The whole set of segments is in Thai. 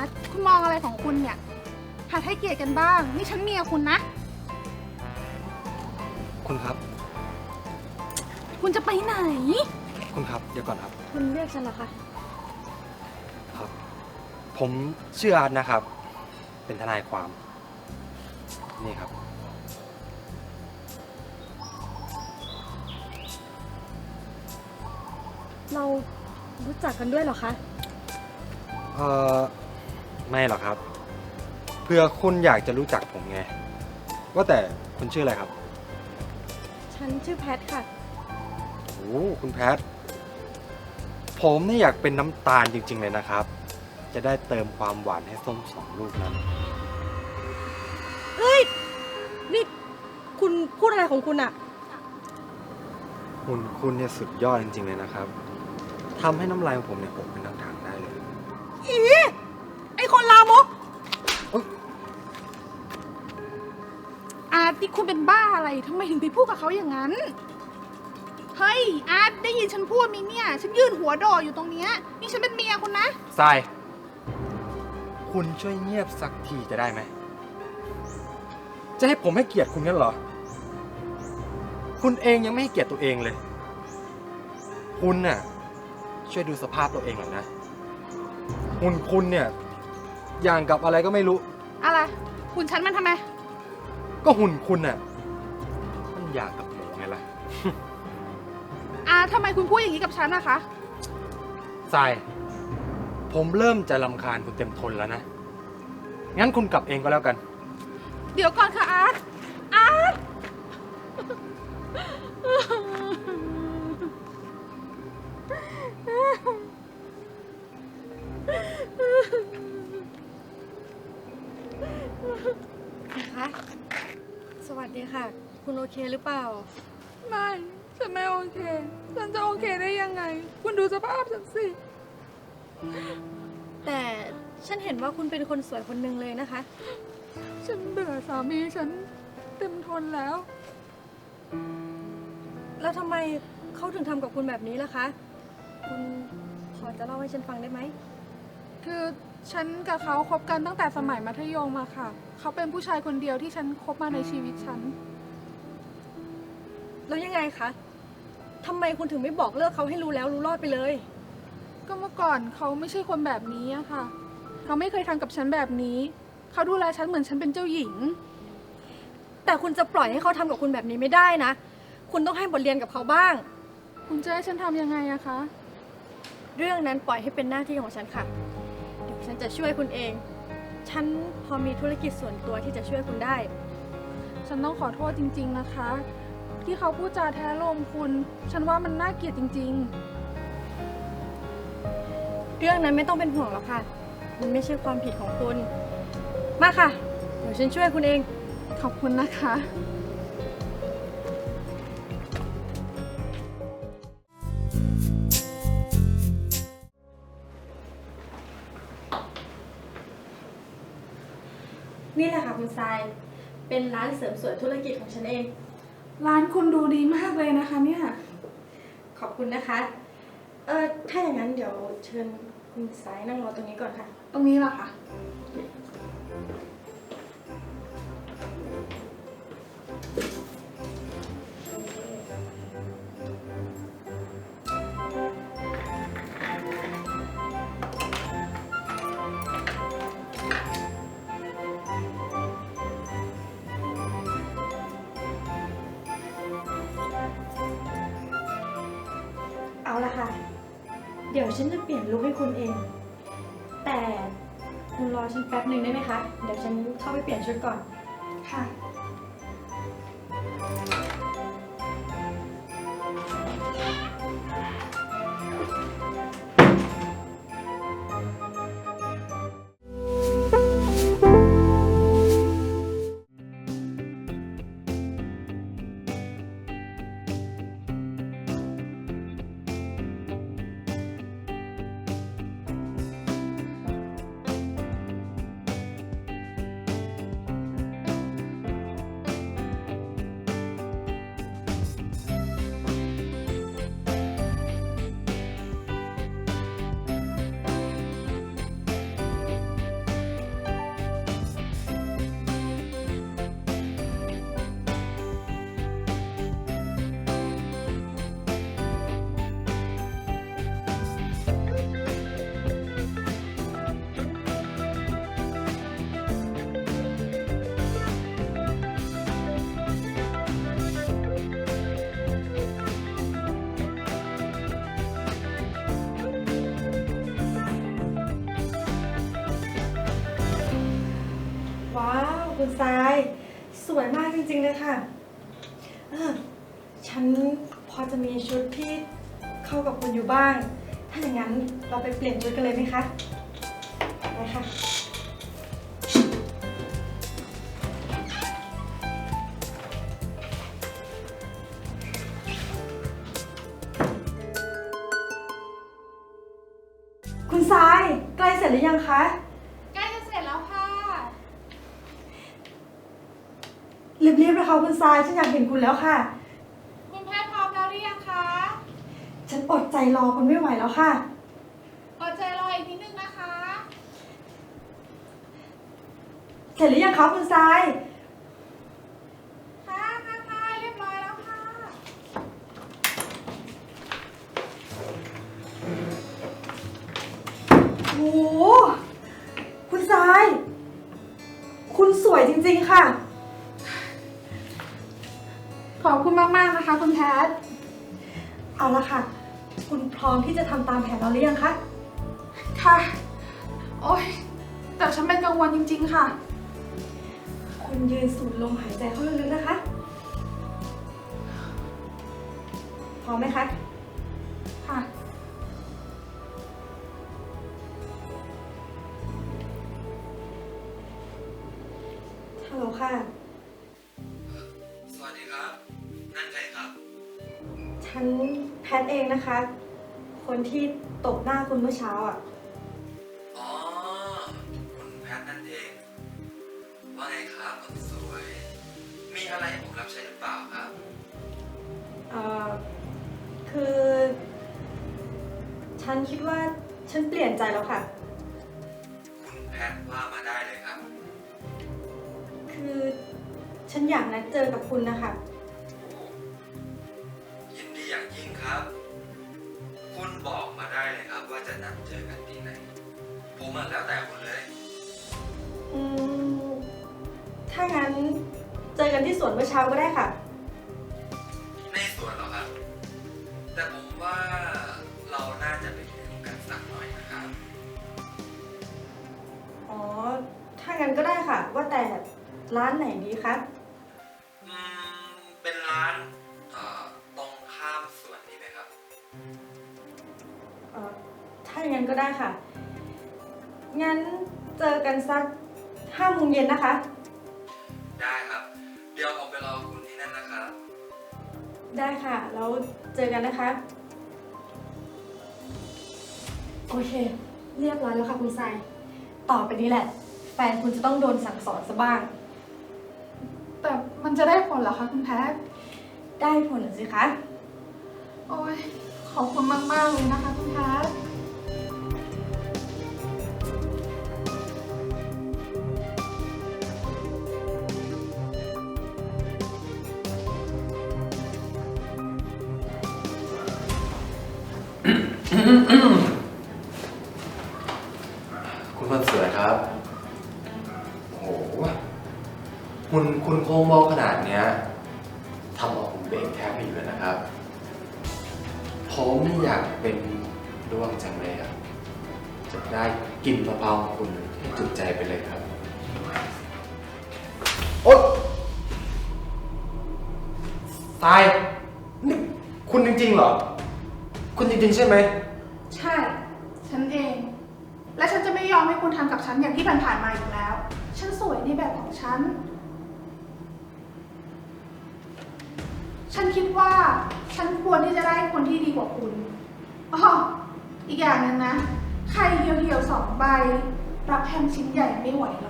อาร์ตคุณมองอะไรของคุณเนี่ยหัดให้เกียรติกันบ้าง นี่ฉันเมียคุณนะ คุณครับ คุณจะไปไหน คุณครับ เดี๋ยวก่อนครับ คุณเรียกฉันเหรอคะ ครับ ผมชื่ออาร์ตนะครับ เป็นทนายความ นี่ครับ เรารู้จักกันด้วยเหรอคะ เออ ไม่หรอกครับ เพื่อคุณอยากจะรู้จักผมไง ว่าแต่คุณชื่ออะไรครับฉันชื่อแพทค่ะ โอ้คุณแพท ผมนี่อยากเป็นน้ำตาลจริง ๆ เลยนะครับ จะได้เติมความหวานให้ส้มสองลูกนั้นนี่คุณพูดอะไรของคุณอะคุณคุณเนี่ยสุดยอดจริง ๆ เลยนะครับทำให้น้ำลายของผมเนี่ยหกเป็นทางทางๆได้เลย อี นี่คุณเป็นบ้าอะไรทำไมถึงไปพูดกับเขาอย่างนั้น เฮ้ย อาร์ตได้ยินฉันพูดไหมเนี่ย ฉันยืนหัวโดออยู่ตรงเนี้ย นี่ฉันเป็นเมียคุณนะ ทราย คุณช่วยเงียบสักทีจะได้ไหม จะให้ผมให้เกียรติคุณกันเหรอ คุณเองยังไม่ให้เกียรติตัวเองเลย คุณน่ะ ช่วยดูสภาพตัวเองหน่อยนะหุ่นคุณเนี่ย อย่างกับอะไรก็ไม่รู้ อะไร คุณฉันมันทำไม ก็หุ่นคุณน่ะมันอย่างกับหมูไงล่ะอาร์ตทำไมคุณพูดอย่างนี้กับฉันนะคะ ทราย ผมเริ่มจะลำคาญคุณเต็มทนแล้วนะ งั้นคุณกลับเองก็แล้วกัน เดี๋ยวก่อนค่ะอาร์ตอาร์ตนะคะ สวัสดีค่ะ คุณโอเคหรือเปล่า ไม่ฉันไม่โอเค ฉันจะโอเคได้ยังไง คุณดูสภาพฉันสิ แต่ฉันเห็นว่าคุณเป็นคนสวยคนหนึ่งเลยนะคะ ฉันเบื่อสามีฉันเต็มทนแล้ว แล้วทำไมเขาถึงทำกับคุณแบบนี้ล่ะคะ คุณพอจะเล่าให้ฉันฟังได้ไหม คือ ฉันกับเขาคบกันตั้งแต่สมัยมัธยมอะค่ะ เขาเป็นผู้ชายคนเดียวที่ฉันคบมาในชีวิตฉัน แล้วยังไงคะทำไมคุณถึงไม่บอกเลิกเขาให้รู้แล้วรู้รอดไปเลย ก็เมื่อก่อนเขาไม่ใช่คนแบบนี้อะค่ะ เขาไม่เคยทำกับฉันแบบนี้ เขาดูแลฉันเหมือนฉันเป็นเจ้าหญิง แต่คุณจะปล่อยให้เขาทำกับคุณแบบนี้ไม่ได้นะ คุณต้องให้บทเรียนกับเขาบ้าง คุณจะให้ฉันทำยังไงอะคะ เรื่องนั้นปล่อยให้เป็นหน้าที่ของฉันค่ะเดี๋ยว ฉันจะช่วยคุณเอง ฉันพอมีธุรกิจส่วนตัวที่จะช่วยคุณได้ ฉันต้องขอโทษจริง ๆนะคะ ที่เขาพูดจาแท้ลมคุณ ฉันว่ามันน่าเกลียดจริง เรื่องนั้นไม่ต้องเป็นห่วงหรอกค่ะ มันไม่ใช่ความผิดของคุณ มาค่ะ เดี๋ยวฉันช่วยคุณเอง ๆ ขอบคุณนะคะ เป็นร้านเสริมสวยธุรกิจของฉันเอง ร้านคุณดูดีมากเลยนะคะเนี่ย ขอบคุณนะคะ เออถ้าอย่างนั้นเดี๋ยวเชิญคุณสายนั่งรอตรงนี้ก่อนค่ะ ตรงนี้เหรอคะ ยวฉันจะเปลี่ยนลุคให้คุณเอง แต่คุณรอฉันแป๊บหนึ่งได้ไหมคะ เดี๋ยวฉันเข้าไปเปลี่ยนชุดก่อน ค่ะ ทราย สวยมากจริงๆเลยค่ะเออฉันพอจะมีชุดที่เข้ากับคุณอยู่บ้าง ถ้าอย่างนั้นเราไปเปลี่ยนชุดกันเลยไหมคะไปค่ะ ทรายฉันอยากเห็นคุณแล้วค่ะ คุณแพทย์พร้อมแล้วหรือยังคะ ฉันอดใจรอคุณไม่ไหวแล้วค่ะ อดใจรออีกนิดนึงนะคะ เสร็จหรือยังคะคุณทราย ค่ะค่ะค่ะเรียบร้อยแล้วค่ะ โอ้โหคุณทราย คุณสวยจริงๆค่ะ ขอบคุณมากๆนะคะ คุณแพทย์เอาละค่ะ คุณพร้อมที่จะทำตามแผนเราหรือยังคะ ค่ะ โอ๊ย แต่ฉันเป็นกังวลจริง ๆ ค่ะ คุณยืนสูดลมหายใจเข้าลึกๆนะคะ พร้อมไหมคะค่ะ คะ คนที่ตบหน้าคุณเมื่อเช้าอะ อ๋อ คุณแพทนั่นเอง ว่าไงครับคนสวย มีอะไรให้ผมรับใช้หรือเปล่าครับ เอ่อ คือ ฉันคิดว่าฉันเปลี่ยนใจแล้วค่ะ คุณแพทว่ามาได้เลยครับ คือ ฉันอยากนัดเจอกับคุณนะคะาจะนัดเจอกันที่ไหน ผมมันแล้วแต่คุณเลย อืม ถ้างั้นเจอกันที่สวนเมื่อเช้าก็ได้ค่ะ ในสวนเหรอครับ แต่ผมว่าเราน่าจะไปดื่มกันสักหน่อยนะครับ อ๋อ ถ้างั้นก็ได้ค่ะ ว่าแต่ร้านไหนดีคะ ก็ได้ค่ะ งั้นเจอกันสักห้าโมงเย็นนะคะ ได้ครับ เดี๋ยวผมไปรอคุณที่นั่นนะครับ ได้ค่ะ แล้วเจอกันนะคะ โอเค เรียบร้อยแล้วค่ะคุณทรายต่อไปนี้แหละ แฟนคุณจะต้องโดนสั่งสอนซะบ้าง แต่มันจะได้ผลเหรอคะคุณแพทย์ได้ผลสิคะ โอ้ยขอบคุณมาก ๆ เลยนะคะคุณแพท คุณคนสวยครับ โอ้โห คุณคุณโค้งเบาขนาดเนี้ยทำเอาผมเบรกแทบไม่อยู่เลยนะครับ ผมนี่อยากเป็นด้วงจังเลยอะจะได้กินมะพร้าวของคุณให้จุใจไปเลยครับ โอ๊ยตายนี่คุณจริงๆเหรอ คุณจริงๆใช่ไหม และฉันจะไม่ยอมให้คุณทำกับฉันอย่างที่ผ่านๆมาอีกแล้ว ฉันสวยในแบบของฉัน ฉันคิดว่า ฉันควรที่จะได้คนที่ดีกว่าคุณอ๋ออีกอย่างหนึงนะ ใครเหี่ยวๆสองใบ รับแฮมชิ้นใหญ่ไม่ไหวหรอก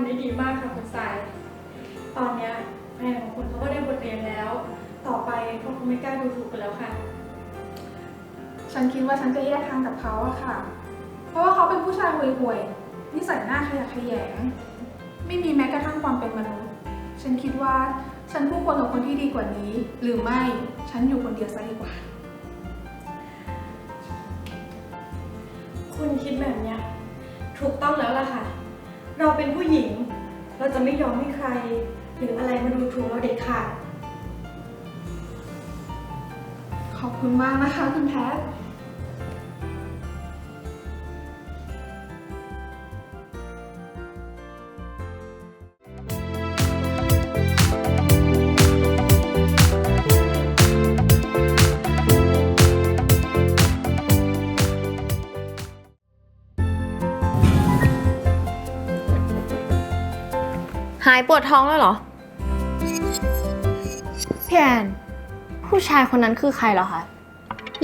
ำได้ดีมากค่ะคุณทราย ตอนเนี้ยแฟนของคุณเขาก็ได้บทเรียนแล้ว ต่อไปเขาคงไม่กล้าดูถูกกันแล้วค่ะ ฉันคิดว่าฉันจะแยกทางกับเขาอะค่ะ เพราะว่าเขาเป็นผู้ชายห่วยๆ นิสัยหน้าขยะแขยง ไม่มีแม้กระทั่งความเป็นมนุษย์ ฉันคิดว่าฉันคู่ควรกับคนที่ดีกว่านี้ หรือไม่ ฉันอยู่คนเดียวซะดีกว่า คุณคิดแบบเนี้ยถูกต้องแล้วล่ะค่ะ เราเป็นผู้หญิง เราจะไม่ยอมให้ใคร หรืออะไรมาดูถูกเราเด็ดขาด ขอบคุณมากนะคะคุณแพทหายปวดท้องแล้วเหรอ พี่แอน ผู้ชายคนนั้นคือใครเหรอคะ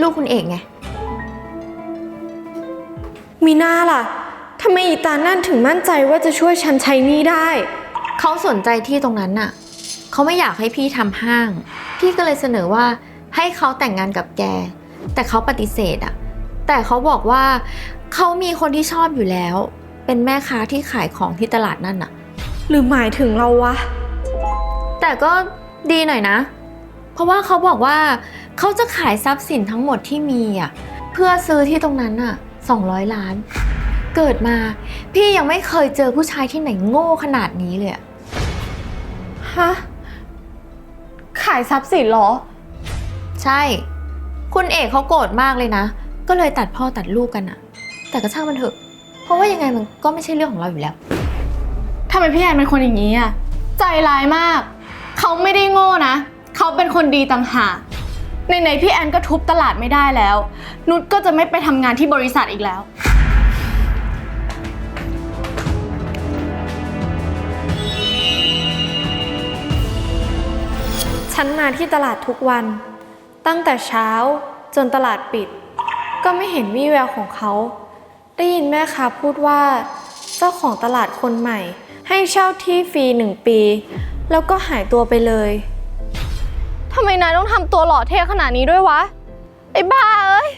ลูกคุณเอกไง มีหน้าล่ะ ทำไมอีตานั่นถึงมั่นใจว่าจะช่วยฉันใช้หนี้ได้ เขาสนใจที่ตรงนั้นน่ะ เขาไม่อยากให้พี่ทำห้าง พี่ก็เลยเสนอว่าให้เขาแต่งงานกับแก แต่เขาปฏิเสธอะ แต่เขาบอกว่าเขามีคนที่ชอบอยู่แล้ว เป็นแม่ค้าที่ขายของที่ตลาดนั่นน่ะ หรือหมายถึงเราวะ แต่ก็ดีหน่อยนะ เพราะว่าเขาบอกว่าเขาจะขายทรัพย์สินทั้งหมดที่มีอะเพื่อซื้อที่ตรงนั้นอะ200 ล้าน เกิดมา พี่ยังไม่เคยเจอผู้ชายที่ไหนโง่ขนาดนี้เลยอะฮะ ขายทรัพย์สินเหรอ ใช่ คุณเอกเขาโกรธมากเลยนะ ก็เลยตัดพ่อตัดลูกกันอะแต่ก็ช่างมันเถอะ เพราะว่ายังไงมันก็ไม่ใช่เรื่องของเราอยู่แล้วทำไมพี่แอนเป็นคนอย่างนี้อะ ใจร้ายมาก เขาไม่ได้โง่นะ เขาเป็นคนดีต่างหากในๆพี่แอนก็ทุบตลาดไม่ได้แล้ว นุชก็จะไม่ไปทำงานที่บริษัทอีกแล้ว ฉันมาที่ตลาดทุกวัน ตั้งแต่เช้าจนตลาดปิด ก็ไม่เห็นวี่แววของเขา ได้ยินแม่ค้าพูดว่า เจ้าของตลาดคนใหม่ ให้เช่าที่ฟรีหนึ่งปี แล้วก็หายตัวไปเลย ทำไมนายต้องทำตัวหล่อเท่ขนาดนี้ด้วยวะ ไอ้บ้าเอ้ย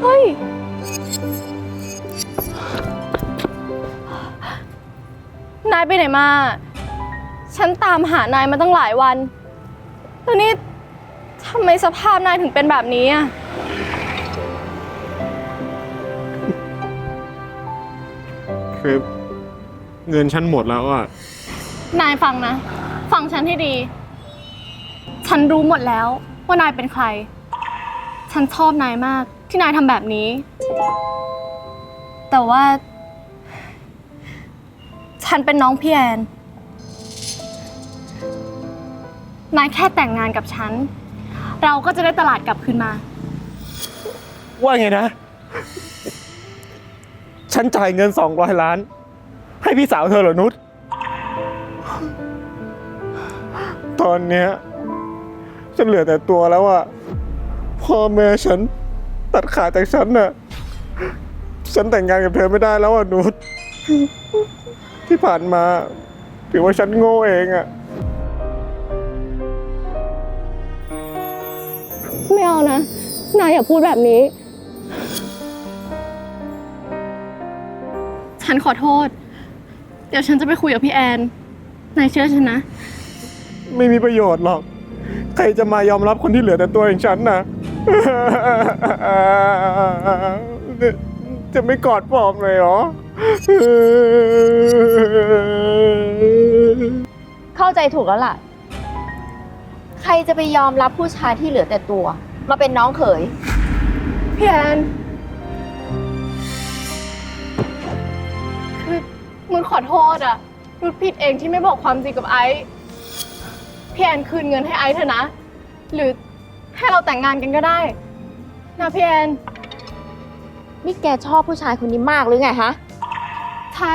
เฮ้ย นายไปไหนมา ฉันตามหานายมาตั้งหลายวัน แล้วนี่ทำไมสภาพนายถึงเป็นแบบนี้อะ คือเงินฉันหมดแล้วอะนายฟังนะ ฟังฉันให้ดี ฉันรู้หมดแล้วว่านายเป็นใคร ฉันชอบนายมากที่นายทำแบบนี้ แต่ว่า ฉันเป็นน้องพี่แอน นายแค่แต่งงานกับฉัน เราก็จะได้ตลาดกลับคืนมา ว่าไงนะ ฉันจ่ายเงินสองร้อยล้าน ให้พี่สาวเธอเหรอนุชตอนเนี้ยฉันเหลือแต่ตัวแล้วอะพ่อแม่ฉันตัดขาดจากฉันน่ะ ฉันแต่งงานกับเธอไม่ได้แล้วอะนุชที่ผ่านมาถือว่าฉันโง่เองอะไม่เอานะ นายอย่าพูดแบบนี้ ฉันขอโทษ เดี๋ยวฉันจะไปคุยกับพี่แอน นายเชื่อฉันนะ ไม่มีประโยชน์หรอก ใครจะมายอมรับคนที่เหลือแต่ตัวอย่างฉันนะ จะไม่กอดปลอบเลยเหรอ เข้าใจถูกแล้วล่ะ ใครจะไปยอมรับผู้ชายที่เหลือแต่ตัว มาเป็นน้องเขย พี่แอน นุชขอโทษอะนุชผิดเองที่ไม่บอกความจริงกับไอซ์พี่แอนคืนเงินให้ไอซ์เถอะนะ หรือให้เราแต่งงานกันก็ได้ นะพี่แอนนี่แกชอบผู้ชายคนนี้มากหรือไงฮะ ใช่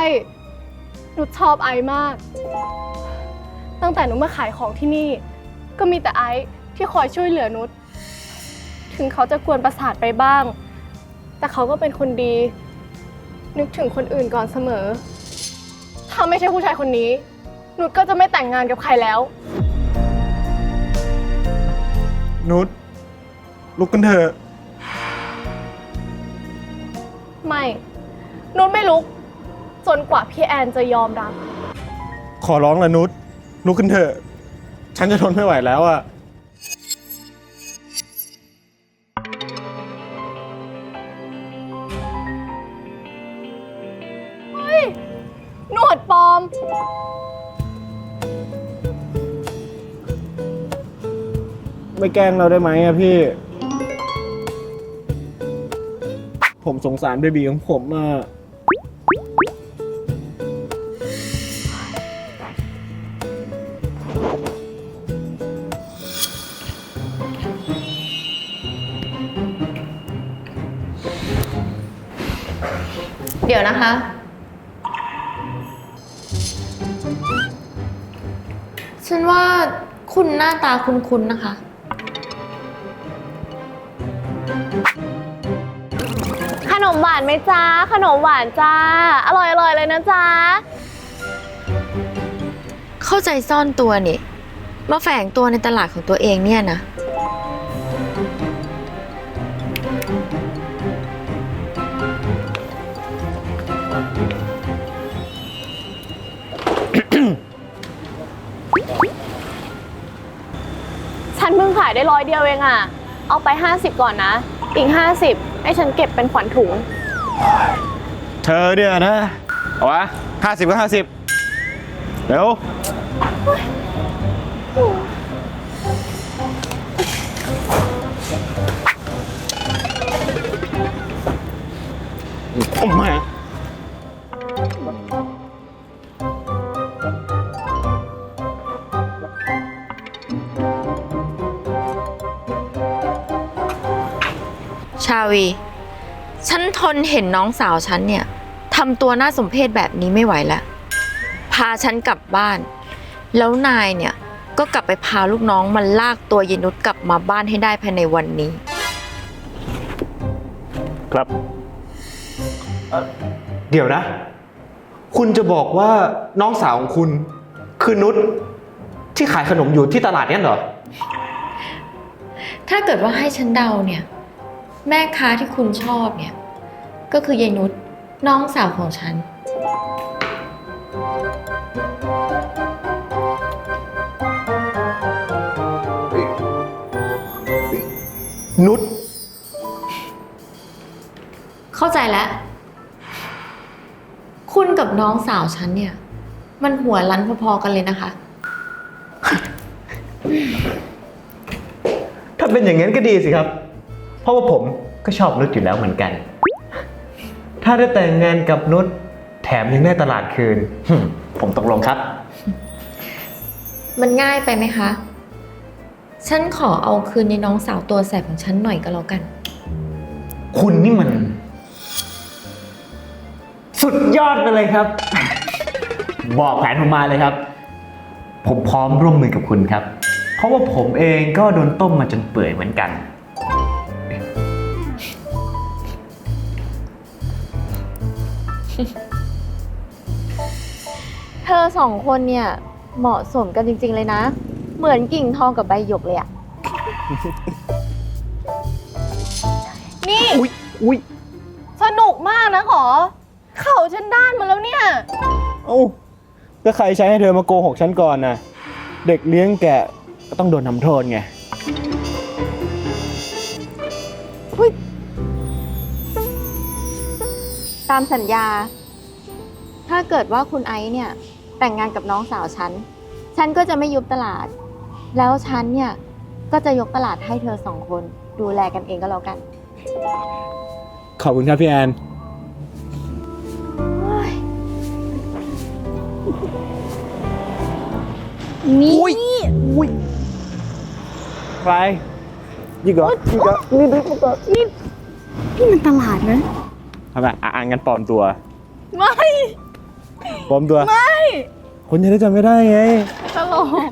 นุชชอบไอซ์มาก ตั้งแต่หนูมาขายของที่นี่ ก็มีแต่ไอซ์ที่คอยช่วยเหลือนุชถึงเขาจะกวนประสาทไปบ้าง แต่เขาก็เป็นคนดี นึกถึงคนอื่นก่อนเสมอ ถ้าไม่ใช่ผู้ชายคนนี้ นุชก็จะไม่แต่งงานกับใครแล้ว นุชลุกกันเถอะไม่ นุชไม่ลุก จนกว่าพี่แอนจะยอมรับ ขอร้องละนุชลุกกันเถอะ ฉันจะทนไม่ไหวแล้วอะ ไม่แกล้งเราได้ไหมอะพี่ ผมสงสารเบบีของผมอะเดี๋ยวนะคะ ฉันว่าคุณหน้าตาคุ้นๆนะคะ มหวานไหมจ้า ขนมหวานจ้า อร่อยอร่อยเลยนะจ้า เข้าใจซ่อนตัวนี่ มาแฝงตัวในตลาดของตัวเองเนี่ยนะ ฉันเพิ่งขายได้ร้อยเดียวเองอะเอาไป 50 ก่อนนะ อีก 50 ให้ฉันเก็บเป็นขวัญถุง เธอเนี่ยนะ เอาวะห้าสิบก็ห้าสิบเร็ว วี ฉันทนเห็นน้องสาวฉันเนี่ยทำตัวน่าสมเพชแบบนี้ไม่ไหวแล้ว พาฉันกลับบ้าน แล้วนายเนี่ยก็กลับไปพาลูกน้องมันลากตัวเยนุษกลับมาบ้านให้ได้ภายในวันนี้ ครับ เดี๋ยวนะ คุณจะบอกว่าน้องสาวของคุณคือนุชที่ขายขนมอยู่ที่ตลาดเนี่ยเหรอ ถ้าเกิดว่าให้ฉันเดาเนี่ย แม่ค้าที่คุณชอบเนี่ย ก็คือยายนุชน้องสาวของฉัน นุชเข้าใจแล้ว คุณกับน้องสาวฉันเนี่ย มันหัวลันพอๆกันเลยนะคะ ถ้าเป็นอย่างนั้นก็ดีสิครับเพ ราะว่าผมก็ชอบนุชอยู่แล้วเหมือนกัน ถ้าได้แต่งงานกับนุชแถมยังได้ตลาดคืนหึ่มผมตกลงครับ มันง่ายไปไหมคะ ฉันขอเอาคืนในน้องสาวตัวแสบของฉันหน่อยก็แล้วกัน คุณนี่มัน สุดยอดไปเลยครับ บอกแผนผมมาเลยครับ ผมพร้อมร่วมมือกับคุณครับ เพราะว่าผมเองก็โดนต้มมาจนเปื่อยเหมือนกัน เธอสองคนเนี่ย เหมาะสมกันจริง ๆ เลยนะ เหมือนกิ่งทองกับใบหยกเลยอะนี่ อุ้ยอุ้ยสนุกมากนะขอ เข่าฉันด้านหมาแล้วเนี่ย เอ้าก็ใครใช้ให้เธอมาโกหกฉันก่อนนะ เด็กเลี้ยงแกะก็ต้องโดนทำโทษไง ตามสัญญา ถ้าเกิดว่าคุณไอซ์เนี่ย แต่งงานกับน้องสาวฉัน ฉันก็จะไม่ยุบตลาด แล้วฉันเนี่ย ก็จะยกตลาดให้เธอสองคน ดูแลกันเองก็แล้วกัน ขอบคุณครับพี่แอน นี่ อุ้ยอุ้ยไปยิงเหรอยิงเหรอนี่นี่นี่นี่นี่มันตลาดนะ ทำไมอะอะงั้นปลอมตัวไม่ ปลอมตัว ไม่ คนจะได้จำไม่ได้ไง ตลก